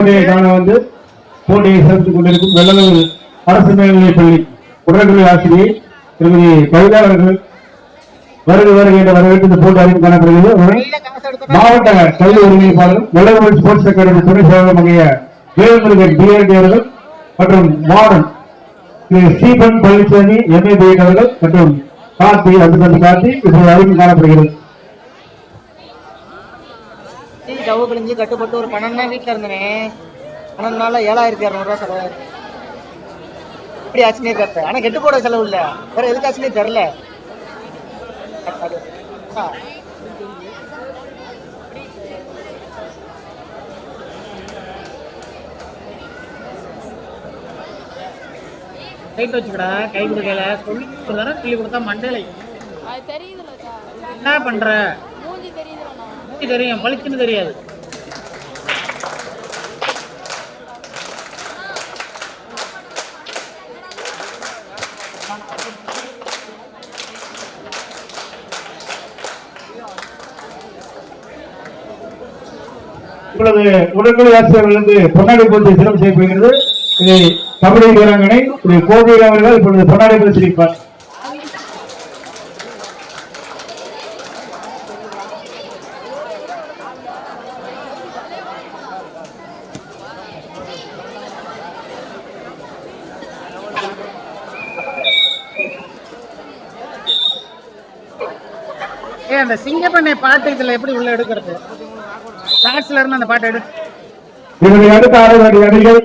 போட்டியை வந்து போட்டியை சிறப்பித்துக் கொண்டிருக்கும் வெள்ளலூர் அரசு மேல்நிலைப் பள்ளி உடற்கல்வி ஆசிரியை திருமதி கவிதா அவர்கள் வருக வருக என்ற வரவேற்று இந்த போட்டி அறிவிப்பு காணப்படுகிறது. மாவட்ட கல்வி ஒருங்கிணைப்பாளர் வெள்ளலூர் ஸ்போர்ட்ஸ் அகாடமி துணை செயலாளர் ஆகிய வேல்முருகன் பிஆர்டி அவர்கள் மற்றும் modern Thiru Stephen Palanisamy MA BEd அவர்கள் மற்றும் கார்த்தி அதுக்கு கார்த்தி இப்போது அறிவிப்பு காணப்படுகிறது. ஸ்டவ் கிழிஞ்சு கட்டுப்பட்டு ஒரு பன்னெண்டு நாள் வீட்டில் இருந்தேனே பன்னெண்டு நாளில் ஏழாயிரத்தி இரநூறுவா செலவாயிருக்கு இப்படி ஆச்சுனே தெரியல ஆனால் கெட்டு போட செலவு இல்லை வேற எதுக்கு ஆச்சுனே தெரில கைட்டு வச்சுக்கடா கை கொடுக்கல சொல்லி கொடுத்தா சொல்லி கொடுத்தா மண்டையில என்ன பண்ற மூஞ்சி தெரியும் பளிச்சுன்னு தெரியாது. இப்பொழுது உடற்கல்வி ஆசிரியர்களுக்கு பொன்னாடை போட்டி சிறப்பு செய்யப்படுகிறது. இதை தமிழக வீராங்கனை திரு கோபி அவர்கள் இப்பொழுது பொன்னாடை போட்டி உடனே பாட்டு இதுல எப்படி உள்ள எடுக்கிறது? ஷார்ட்ஸ்ல இருந்து அந்த பாட்டு எடு. இதனை அடுத்த ஆட வேண்டிய அணிகள்.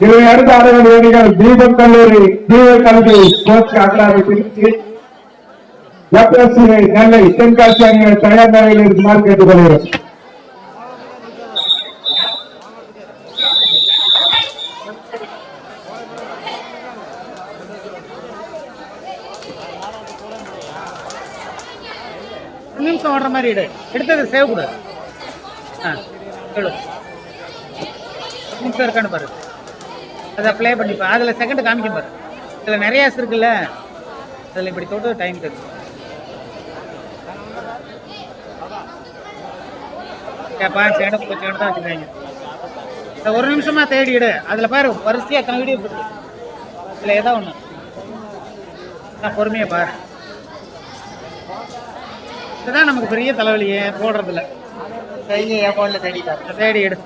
இதனை அடுத்த ஆட வேண்டிய அணிகள் தீபக் கல்லூரி தீபக் கல்வி sports academy Trichy FSC Nellai Tenkasi அணிகள் தயார் நிலையில் இருக்குமாறு கேட்டுக்கொள்கிறோம் ஒரு நிமிஷம் ஓடுற மாதிரி எடு எடுத்தது சேவ் ஆ சொல்லு. ஒரு நிமிஷம் இருக்கான்னு பாரு. அதை ப்ளே பண்ணிப்பா அதில் செகண்ட் காமிக்கும் பாரு. இதில் நிறைய இருக்குல்ல? அதில் இப்படி தொட்டு டைம் தெரியும் கேப்பா சேடம் சேடம் தான் வச்சுருக்காங்க. ஒரு நிமிஷமா தேடிடு அதில் பாரு வரிசையாக எத்தனை வீடியோ போட்டு இதில் ஏதோ ஒன்று நான் பொறுமையாக பாரு. இதுதான் நமக்கு பெரிய தலைவலியே போடுறதுல கையை என் போன்ல தேடிட்டார். தேடி எடு.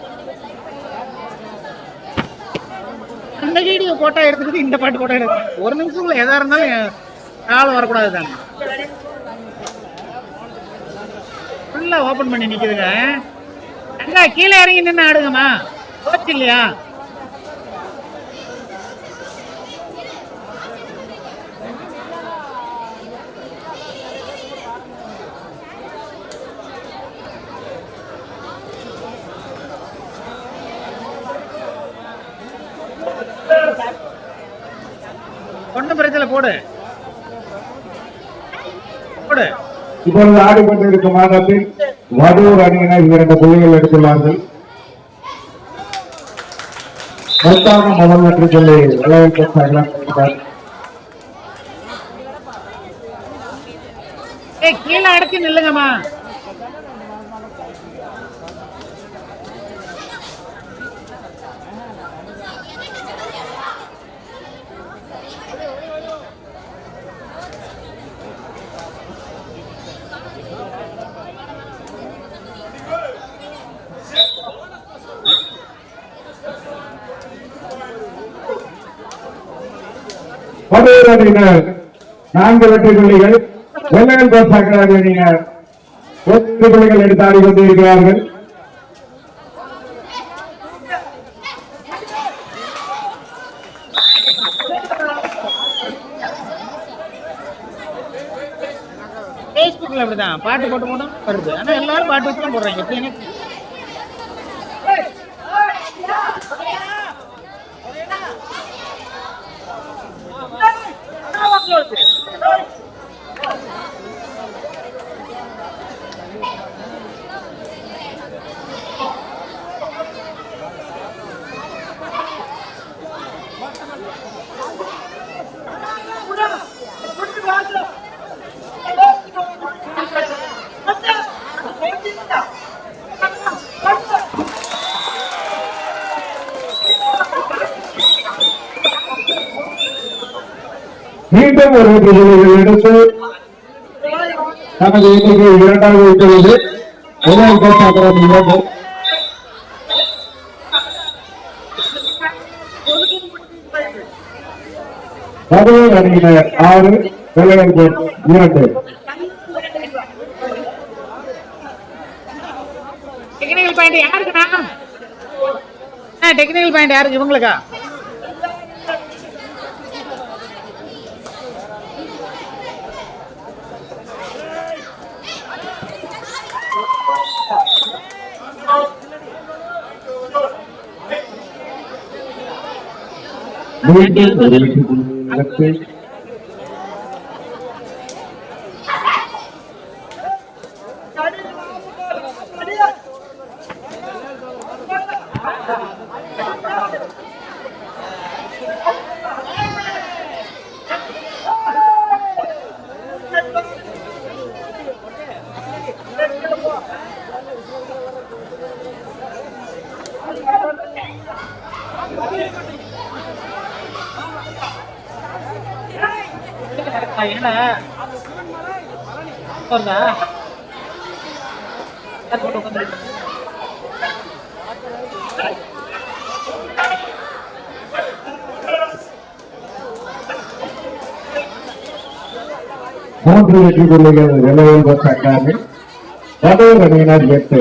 அந்த வீடியோ போட்டோ எடுத்துக்கிட்டு இந்த பாட்டு போட்டோ எடுத்து. ஒரு நிமிஷம்ல எதா இருந்தாலும் காலம் வரக்கூடாது தானே. ஃபுல்லா ஓபன் பண்ணி நிக்குதுங்க. அங்க கீழே இறங்கி நின்று ஆடுங்கம்மா. போச்சு இல்லையா ஒன்றும் பிரச்சனை போடு. போடு. இப்பொழுது ஆடிக்கொண்டிருக்கும் ஆட்டத்தில் வடூர் அணியினர் இரண்டு புள்ளிகள் எடுத்துள்ளார்கள். மொத்தமாக முதல் வெற்றி சொல்லி விளையாட்டு கீழே அடைச்சு நில்லுங்கம்மா வடூர் அணியினர் நான்கு வெற்றி புள்ளிகள். வெள்ளையல் கோஸ் அகாடமி அணியினர் ஒன்று புள்ளிகள் எடுத்து ஆடிக்கொண்டிருக்கிறார்கள் ஃபேஸ்புக்கில் அப்படிதான். பாட்டு போட்டு போட்டோம். வருது. ஆனால் எல்லாரும் பாட்டு வச்சு தான் போடுறாங்க. எப்படி எனக்கு চলবে மீண்டும் ஒரு எடுத்து தனது எண்ணிக்கை இரண்டாவது விட்டுள்ளது இரண்டு அணியினர் ஆறு வெள்ளையன் இரண்டு. டெக்னிக்கல் பாயிண்ட் யாருக்குண்ணா டெக்னிக்கல் பாயிண்ட் யாருக்கு இவங்களுக்கா? மீண்டும் ஒரு வெற்றி புள்ளிகள் எடுத்து என்ன வருதா போட்டு உட்காந்துருக்கு மூன்று வெற்றி புள்ளிகள் நிலவில் பெற்ற அகாடமி மதுரை அணியினர் எட்டு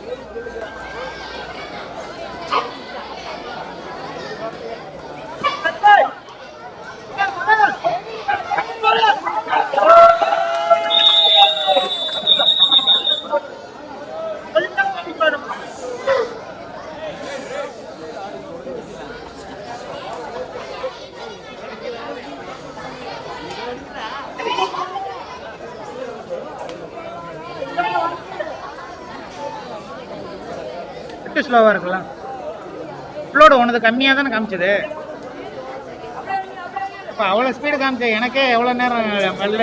விட்டு ஸ்லோவாக இருக்கலாம். ஃப்ளோடு உனது கம்மியாக தானே காமிச்சது? இப்போ அவ்வளோ ஸ்பீடு காமிச்ச எனக்கே எவ்வளோ நேரம் வெள்ள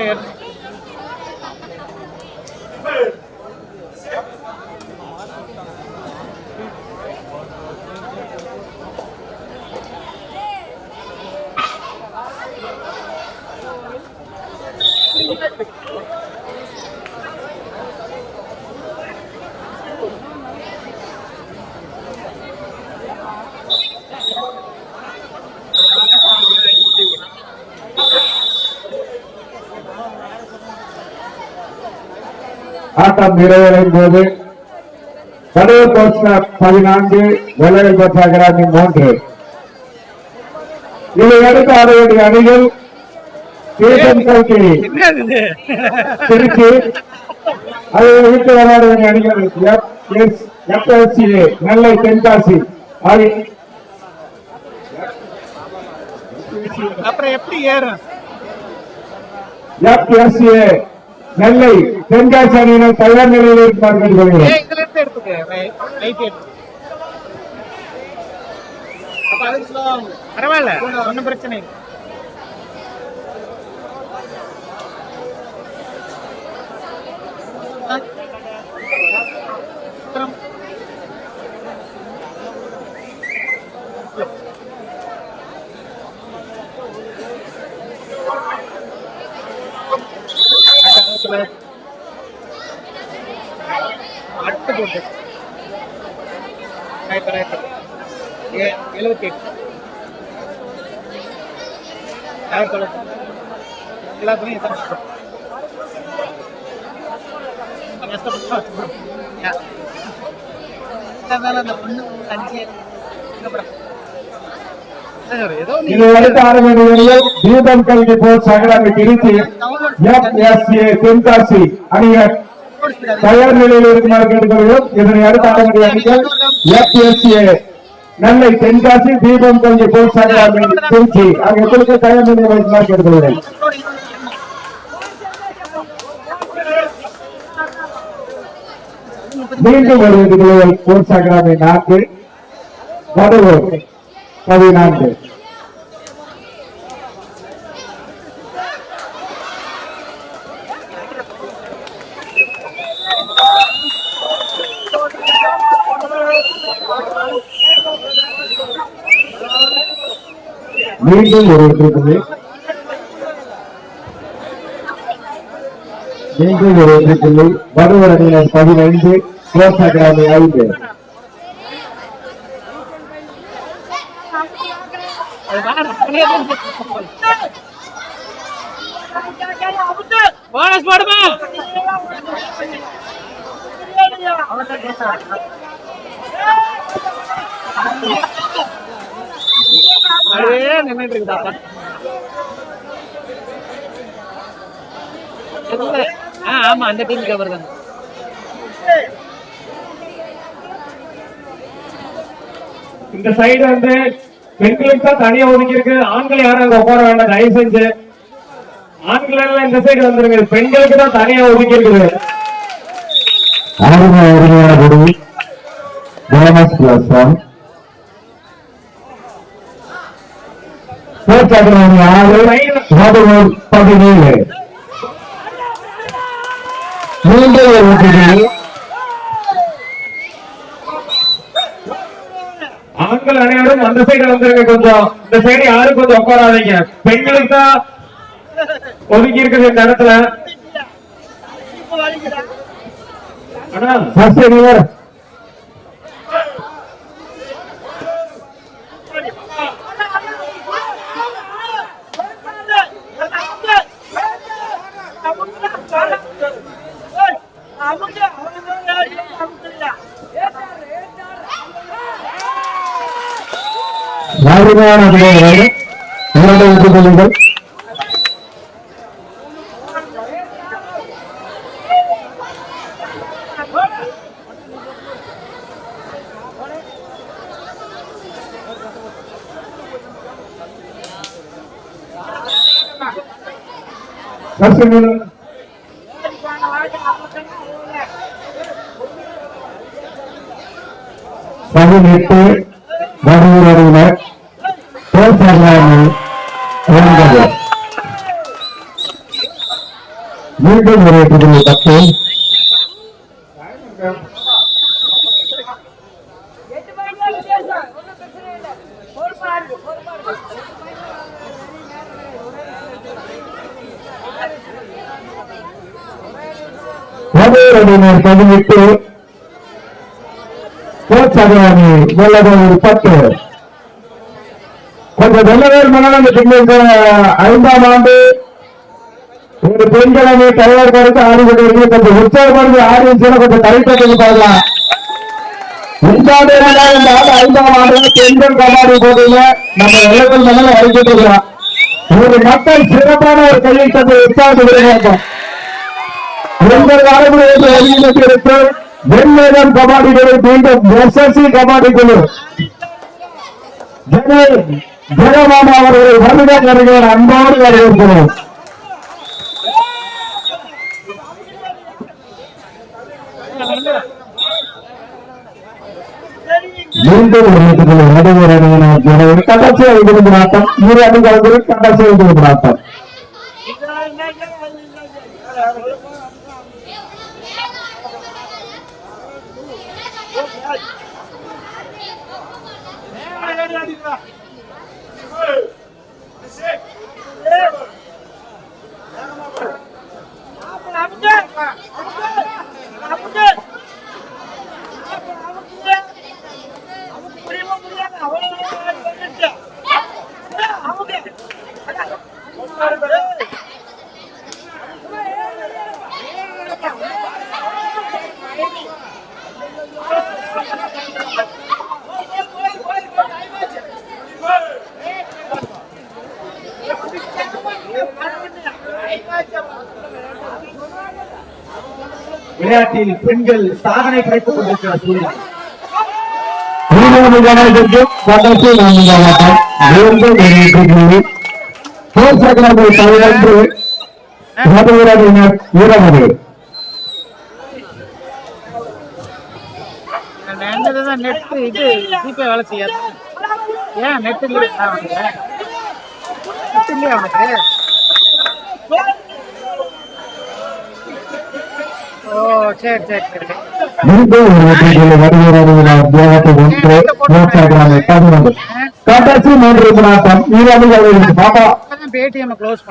ஆட்டம் நிறைவடையும் போது கடவுள் கோஸ்ல பதினான்கு வெள்ளையன் கோட் அகாடமி மூன்று. இதை அடுத்து ஆட வேண்டிய அணிகள்? திருச்சி. அதை விட்டு விளையாட வேண்டிய அணிகள் எஸ் எஃப்எஸ்சிஏ நெல்லை தென்காசி. ஆகிய அப்புறம் எப்படி ஏறும்? எஃப்எஸ்சிஏ நெல்லை தென்காசி அணியினர் தயார் நிலையில் இருப்பார்கள் பரவாயில்ல ஒன்றும் பிரச்சனை இல்லை. அடுத்து போட்டு. எழுபத்தி எட்டு. ஆயிரத்தி தொள்ளாயிரத்தி எல்லாத்துலையும் எத்தனை கஷ்டப்பட்டு அந்த பொண்ணு அஞ்சு அதுக்கப்புறம். ஏதோ நீ இதை தீபம் திருச்சி தென்காசி அணிகள் தயார் நிலையில் இருக்குமாறு கேட்டுக்கொள்கிறோம். இதனை அடுத்த ஆட்டங்களை அணிகள் எஃப்எஸ்ஏ நெல்லை தென்காசி தீபம் திருச்சி ஆகிய தயார் நிலையில் இருக்குமாறு கேட்டுக்கொள்கிறேன். மீண்டும் வருவது நான்கு. பதினான்கு. மீண்டும் ஒரு வெற்றி மீண்டும் ஒரு வெற்றி புள்ளி வடுவர் அணியினர் பதினைந்து கோசாகிராமி ஐந்து. போனஸ் போடுமா? அப்படியே நின்னுட்டு இருக்குதா ஆ ஆமா அந்த டீமுக்கு அவர் தான் இந்த சைடு வந்து பெண்களுக்கு தான் தனியா ஒதுக்கி இருக்கு. ஆண்கள் யாரும் அங்க உட்கார வேண்டாம். தயவு செஞ்சு. ஆண்கள் எல்லாம் இந்த சைடு வந்துருங்க. பெண்களுக்கு தான் தனியா ஒதுக்கி இருக்குது. ஆறுமை குடி போனஸ் பிளஸ் ஒன் போர்ச்சாக்கரவணி ஆறு வடுவூர் பதினேழு மூன்று வெற்றிகள் ஆண்கள் அனைவரும் அந்த சைடு வந்துருங்க கொஞ்சம். இந்த சைடு யாரும் கொஞ்சம் உட்காராதீங்க. பெண்களுக்கு தான் ஒதுக்கி இருக்குது இந்த இடத்துல. அண்ணா ஃபர்ஸ்ட் நீவர் அருமையான விளையாட்டு பதினெட்டு வடூர் தோற்றாங்க ஒன்பது மீண்டும் ஒரு வெற்றி பத்து வடூர் அணியினர் பதினெட்டு. தோற்றாங்க வெள்ளதூர் பத்து. கொஞ்சம் வெள்ளவேல் மன்னன் அந்த ஐந்தாம் ஆண்டு ஒரு பெண்கிழமை தலைவர் கருத்து ஆடி கொண்டிருக்கு கொஞ்சம் உற்சாகப்படுத்தி ஆடியன்ஸ் கொஞ்சம் கைப்பற்றி பார்க்கலாம் இந்த ஆண்டு இந்த ஆண்டு ஐந்தாம் ஆண்டு பெண்கள் கபாடி போட்டியில நம்ம வெள்ளவேல் மன்னன் அறிவிட்டு இருக்கிறோம். ஒரு மக்கள் சிறப்பான ஒரு கையை தந்து உற்சாகத்தை விரும்பும் எங்கள் காலத்தில் வெளியிட்டு இருக்கும் வெண்மேகம் கபாடி குழு மீண்டும் கபாடி குழு ஜெய ஜெகமாமா அவர்களை வருக வருகிற அன்போடு வரவேற்கிறோம் மீண்டும் ஒரு இடத்துல நடுவர் அணியினர். ஆட்டம் இரு அணிகளுக்கு கலந்து கட்டாட்சியாக விரும்பும் ஆட்டம் வேகமா விளையாட்டில் பெண்கள் சாதனை படைத்துக் கொண்டிருக்கிற சூழ்நிலை. மூணாவது கடைசி மீண்டும் போர் சக்கரத்தை நெட் இது ஜிபே வேலை செய்யாது. ஏன் நெட் இல்லையா? அவனுக்கு நெட் இல்லையா அவனுக்கு ஓ சரி சரி சரி மீண்டும் ஒரு வெற்றிகளை வருகிறார்கள் தேவத்தை ஒன்று போர் சக்கரத்தை பதினொன்று கடைசி மூன்று மணாட்டம் இருபது கணக்கு பாப்பா.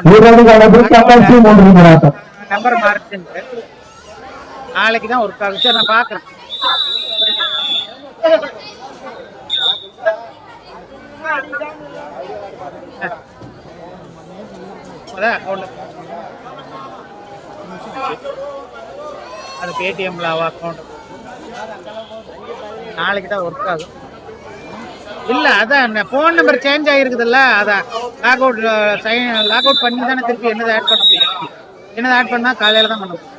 இருபது கணக்கு கடைசி மூன்று மணாட்டம் நம்பர் மாறிச்சுட்டு நாளைக்கு தான் ஆகும் சரி நான் அதான் அக்கௌண்ட் அது பேடிஎம்ல அக்கௌண்ட் நாளைக்கு தான் ஒர்க் ஆகும். இல்ல அதான் ஃபோன் நம்பர் சேஞ்ச் ஆகிருக்குதுல்ல அதான் log out sign log out பண்ணி தானே திருப்பி என்னது ஆட் பண்ண முடியும். என்னதை ஆட் பண்ணா காலையில தான் பண்ண முடியும்.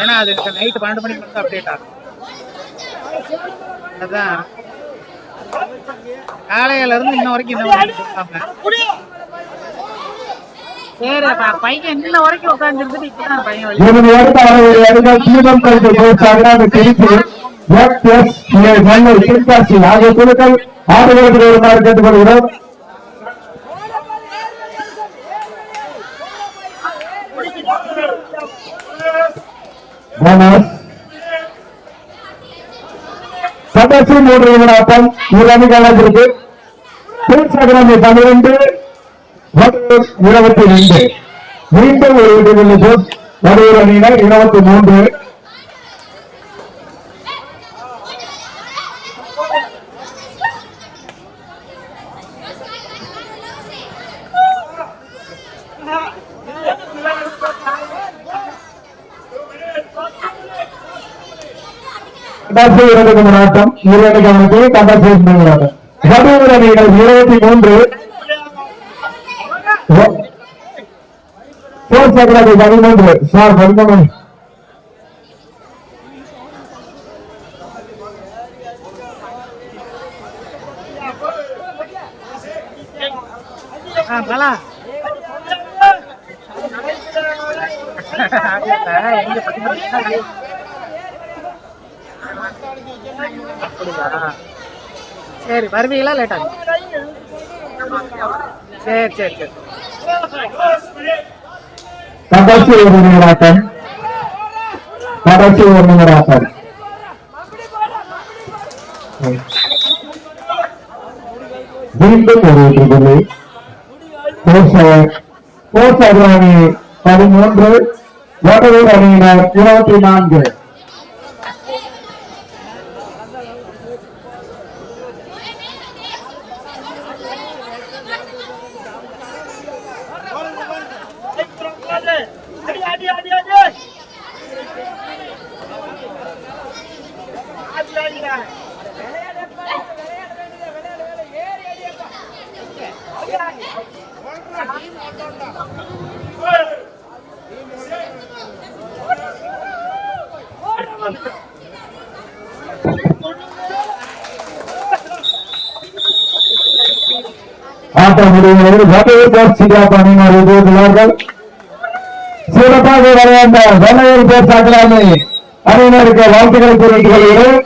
ஏன்னா அது நைட்டு பன்னெண்டு மணிக்கு மட்டும் அப்டேட் ஆகும். அதான். காலையில இருந்து இன்ன வரைக்கும் இன்னும் மாதிரி கொடுக்காம சரி அப்ப தென்காசி ஆகிய குழுக்கள் வருமாறு கேட்டுக்கொள்கிறோம். கடைசி மூன்று நிமிடம் இரண்டு காலத்திற்கு பன்னிரண்டு. இருபத்தி ரெண்டு. மீண்டும் ஒரு விடுதலை போட் வடூர் அணியினர் இருபத்தி மூன்று. கடைசி இரண்டு நிமிடம் இரண்டு கவனத்தில் கடைசி நிமிடம் மணி அணியினர் இருபத்தி மூன்று. போர் சக்கரத்தை பதிமூன்று சார் பதிமூணு பலா சரி வருவீங்களா லேட்டா சரி சரி சரி. கடைசி ஒரு நிமிடம் கடைசி ஒரு நிமிடம் மீண்டும் ஒரு வெற்றி புள்ளி அணி பதிமூன்று வடலூர் அணியினர் இருபத்தி நான்கு. ஆட்டம் முடிவுகிறது வடலூர் கோச் சிறப்பு அணியினர் எதிர்க்கிறார்கள் சிறப்பாக விளையாண்ட வடலூர் கோச் அகாடமி அணியினருக்கு வாழ்த்துக்களை தெரிவித்துக் கொள்கிறேன்.